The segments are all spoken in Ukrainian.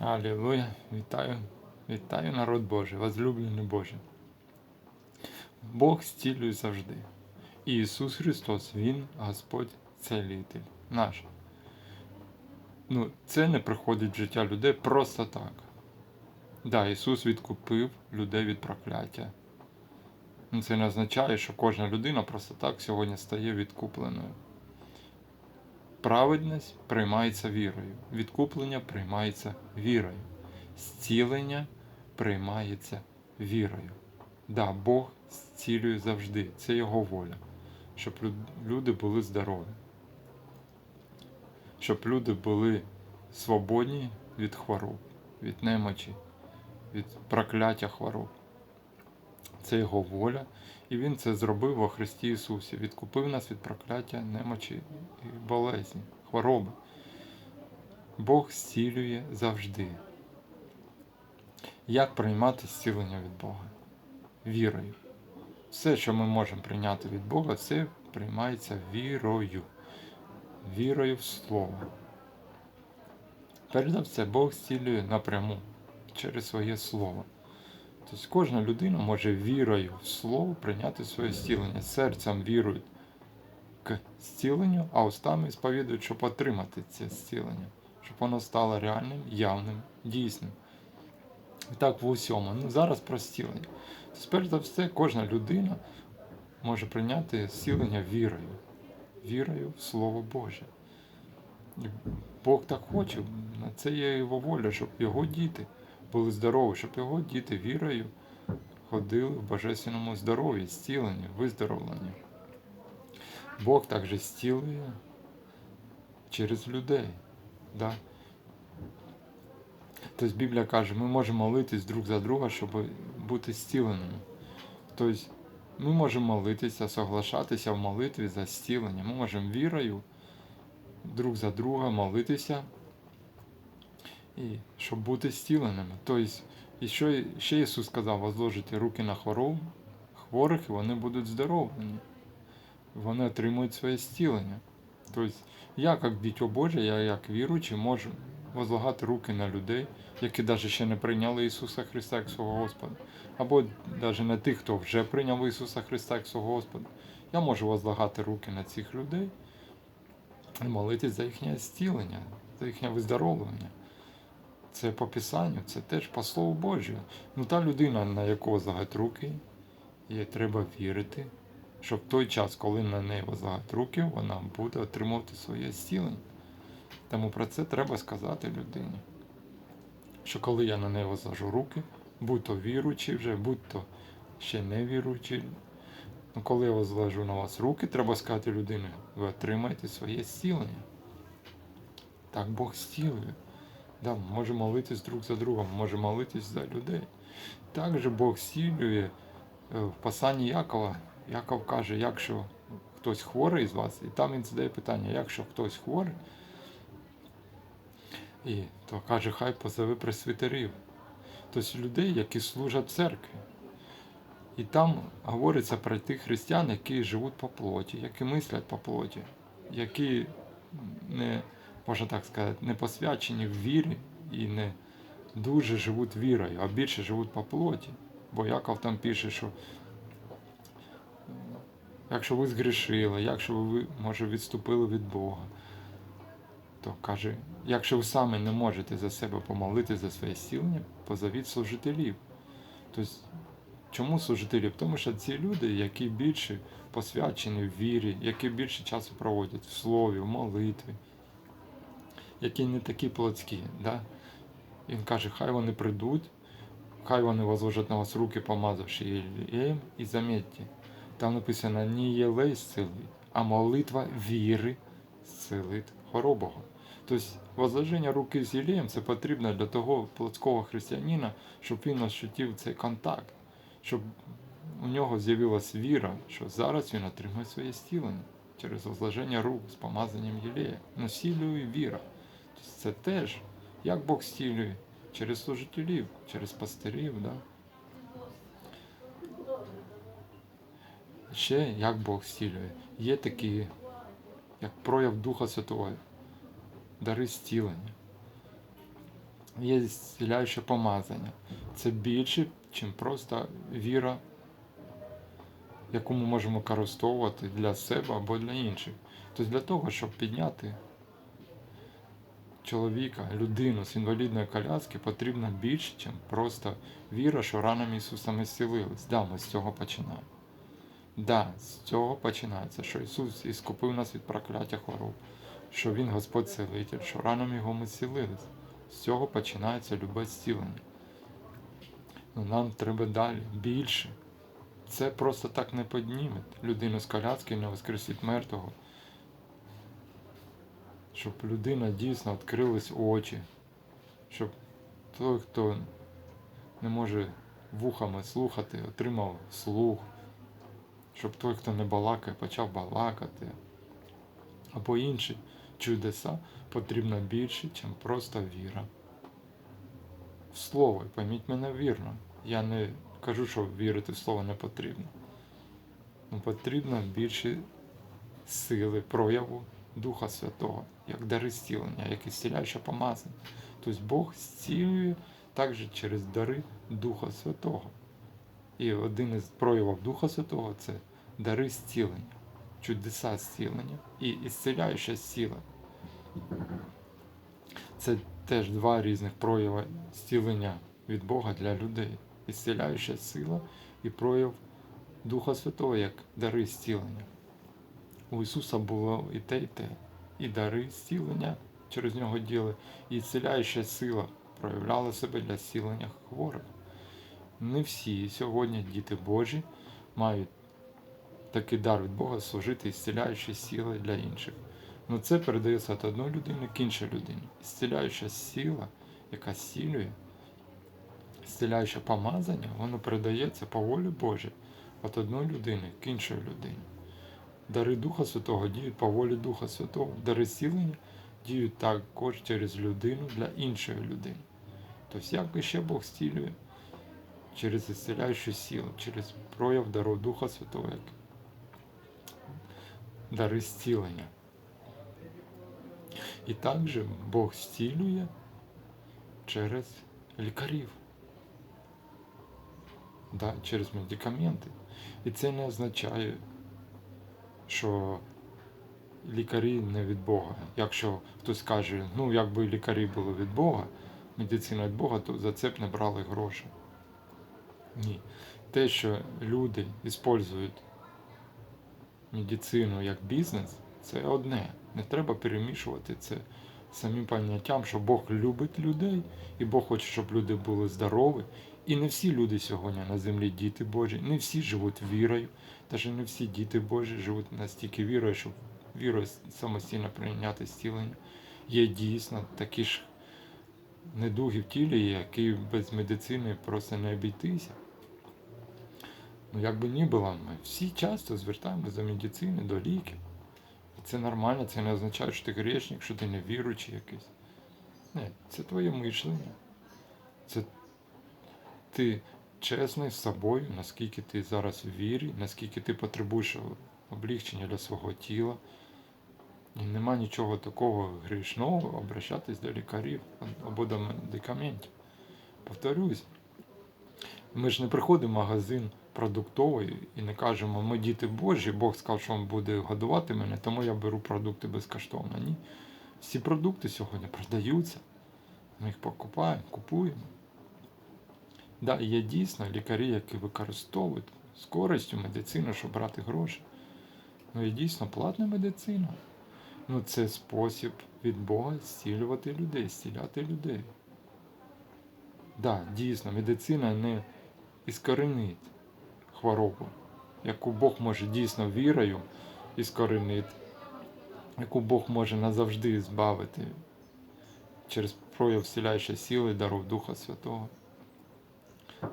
Алілуя, вітаю, вітаю народ Божий, возлюблений Боже. Бог зцілює завжди. І Ісус Христос, Він Господь Целитель наш. Ну, це не приходить в життя людей просто так. Да, Ісус відкупив людей від прокляття. Ну, Це не означає, що кожна людина просто так сьогодні стає відкупленою. Праведність приймається вірою, відкуплення приймається вірою, зцілення приймається вірою. Да, Бог зцілює завжди, це Його воля, щоб люди були здорові, щоб люди були свободні від хвороб, від немочі, від прокляття хвороб. Це Його воля, і Він це зробив во Христі Ісусі. Відкупив нас від прокляття, немочі і болезні, хвороби. Бог зцілює завжди. Як приймати зцілення від Бога? Вірою. Все, що ми можемо прийняти від Бога, це приймається вірою. Вірою в Слово. Перш за Бог зцілює напряму через своє Слово. Тобто кожна людина може вірою в слово прийняти своє зцілення. Серцем вірують к зціленню, а устами сповідують, щоб отримати це зцілення, щоб воно стало реальним, явним, дійсним. І так в усьому. Ну зараз про зцілення. Тобто, перш за все, кожна людина може прийняти зцілення вірою, вірою в Слово Боже. Бог так хоче, на це є його воля, щоб його діти були здорові, щоб його діти вірою ходили в божественному здоров'ї, зціленні, виздоровленні. Бог також зцілює через людей. Да? Тобто Біблія каже, ми можемо молитись друг за друга, щоб бути зціленими. Тобто ми можемо молитися, соглашатися в молитві за зцілення. Ми можемо вірою друг за друга молитися і щоб бути зціленими. Тобто, і що ще Ісус сказав, возложити руки на хвороб, хворих, і вони будуть здоровлені. Вони отримують своє зцілення. Тобто, я, як дитя Боже, я як віруючий, можу возлагати руки на людей, які навіть ще не прийняли Ісуса Христа як свого Господа, або навіть на тих, хто вже прийняв Ісуса Христа як свого Господа. Я можу возлагати руки на цих людей і молитись за їхнє зцілення, за їхнє виздоровлення. Це по Писанню, це теж по Слову Божому. Ну та людина, на яку возлагають руки, їй треба вірити, що в той час, коли на неї возлагають руки, вона буде отримувати своє зцілення. Тому про це треба сказати людині. Що коли я на неї возложу руки, будь то віруючий вже, будь то ще не віруючий, ну коли я возложу на вас руки, треба сказати людині, ви отримаєте своє зцілення. Так Бог зцілює. Да, може молитись друг за другом, може молитись за людей. Також Бог зцілює е, в посланні Якова. Яков каже, якщо хтось хворий з вас, і там він задає питання, якщо хтось хворий, і то каже, хай позови пресвітерів, тобто людей, які служать церкві. І там говориться про тих християн, які живуть по плоті, які мислять по плоті, які не, можна так сказати, не посвячені в вірі і не дуже живуть вірою, а більше живуть по плоті. Бо Яков там пише, що якщо ви згрішили, якщо ви, може, відступили від Бога, то каже, якщо ви самі не можете за себе помолити за своє зцілення, позовіть служителів. Тобто, чому служителів? Тому що ці люди, які більше посвячені в вірі, які більше часу проводять в слові, в молитві, які не такі плотські. Да? Він каже, хай вони прийдуть, хай вони возложать на вас руки, помазавши єлеєм, і замітьте, там написано не єлей зцілить, а молитва віри зцілить хворобого. Тобто возложення руки з єлеєм це потрібно для того плотського християнина, щоб він ощутив цей контакт, щоб у нього з'явилась віра, що зараз він отримує своє зцілення через возложення рук з помазанням єлея. Ну, сілює віра. Це теж, як Бог зцілює, через служителів, через пастирів. Да? Ще як Бог зцілює. Є такі, як прояв Духа Святого, дари зцілення. є зціляюче помазання. Це більше, ніж просто віра, яку ми можемо використовувати для себе або для інших. Тобто для того, щоб підняти чоловіка, людину з інвалідної коляски, потрібно більше, ніж просто віра, що ранами Ісуса ми зцілились. Да, ми з цього починаємо. Да, з цього починається, що Ісус іскупив нас від прокляття хвороб, що Він Господь Целитель, що ранами Його ми зцілились. З цього починається любе зцілення. Ну, нам треба далі, більше. Це просто так не підніме людину з коляски не воскресить мертвого. Щоб людина дійсно відкрились очі, щоб той, хто не може вухами слухати, отримав слух, щоб той, хто не балакає, почав балакати. Або інші чудеса потрібно більше, ніж просто віра. В слово, пойміть мене вірно. Я не кажу, що вірити в слово не потрібно. Ну, потрібно більше сили, прояву Духа Святого, як дари зцілення, як і зціляюче помазання. Тобто Бог зцілює також через дари Духа Святого. І один із проявів Духа Святого це дари зцілення, чудеса зцілення і ісціляюча сила. Це теж два різних прояви зцілення від Бога для людей. Ісціляюча сила і прояв Духа Святого як дари зцілення. У Ісуса було і те, і те, і дари зцілення через нього діли, і зціляюча сила проявляла себе для зцілення хворих. Не всі сьогодні діти Божі мають такий дар від Бога служити зціляючі сили для інших. Ну це передається від одної людини к іншій людині. Зціляюча сила, яка зцілює, зціляюче помазання, воно передається по волі Божій від одної людини к іншій людині. Дари Духа Святого діють по волі Духа Святого. Дари зцілення діють також через людину для іншої людини. Тобто, як ще Бог зцілює через ісціляючу силу, через прояв дару Духа Святого, як дари зцілення. І також Бог зцілює через лікарів, через медикаменти. І це не означає, що лікарі не від Бога. Якщо хтось каже, ну якби лікарі були від Бога, медицина від Бога, то за це б не брали гроші. Ні. Те, що люди використовують медицину як бізнес, це одне. Не треба перемішувати це самим поняттям, що Бог любить людей, і Бог хоче, щоб люди були здорові. І не всі люди сьогодні на землі діти Божі, не всі живуть вірою, навіть не всі діти Божі живуть настільки вірою, щоб вірою самостійно прийняти зцілення. Є дійсно такі ж недуги в тілі, які без медицини просто не обійтися. Ну, як би ні було, ми всі часто звертаємося до медицини, до ліків. І це нормально, це не означає, що ти грішник, що ти не віруючий якийсь. Ні, це твоє мишлення. Це ти чесний з собою, наскільки ти зараз в вірі, наскільки ти потребуєш облегчення для свого тіла. І нема нічого такого грішного обращатись до лікарів або до медикаментів. Повторюсь, ми ж не приходимо в магазин продуктовий і не кажемо, ми діти Божі, Бог сказав, що він буде годувати мене, тому я беру продукти безкоштовно. Ні. Всі продукти сьогодні продаються. Ми їх покупаємо, купуємо. Да, є дійсно лікарі, які використовують з користю медицину, щоб брати гроші. Ну і дійсно платна медицина. Ну це спосіб від Бога зцілювати людей, зціляти людей. Да, дійсно, медицина не іскоренить хворобу, яку Бог може дійсно вірою іскоренити, яку Бог може назавжди збавити через прояв вселяючої сили даров Духа Святого.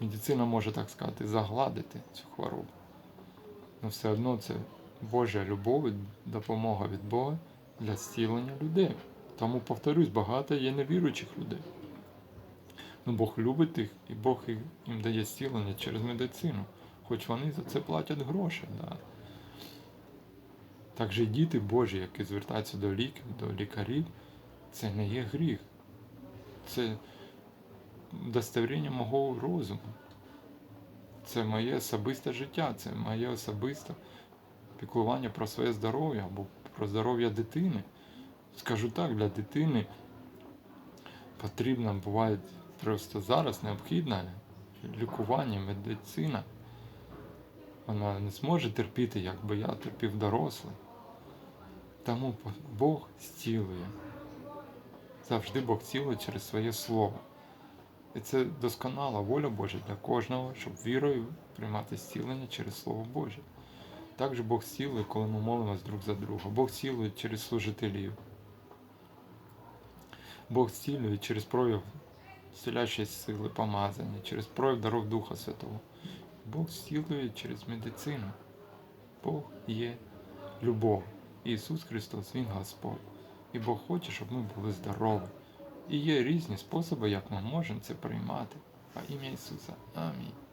Медицина може, так сказати, загладити цю хворобу. Але все одно це Божа любов і допомога від Бога для зцілення людей. Тому, повторюсь, багато є невіруючих людей. Ну, Бог любить їх, і Бог їм дає зцілення через медицину, хоч вони за це платять гроші. Да. Так же діти Божі, які звертаються до ліків, до лікарів, це не є гріх. Це удостовірення мого розуму. Це моє особисте життя, це моє особисте піклування про своє здоров'я або про здоров'я дитини. Скажу так, для дитини потрібно буває просто зараз необхідне лікування, медицина. Вона не зможе терпіти, як би я терпів дорослий. Тому Бог зцілує. Завжди Бог цілує через своє слово. І це досконала воля Божа для кожного, щоб вірою приймати зцілення через Слово Боже. Також Бог зцілує, коли ми молимось друг за друга. Бог зцілує через служителів. Бог зцілює через прояв зціляючої сили помазання, через прояв даров Духа Святого. Бог зцілує через медицину. Бог є любов. Ісус Христос, Він Господь. І Бог хоче, щоб ми були здорові. І є різні способи, як ми можемо це приймати. А ім'я Ісуса. Амінь.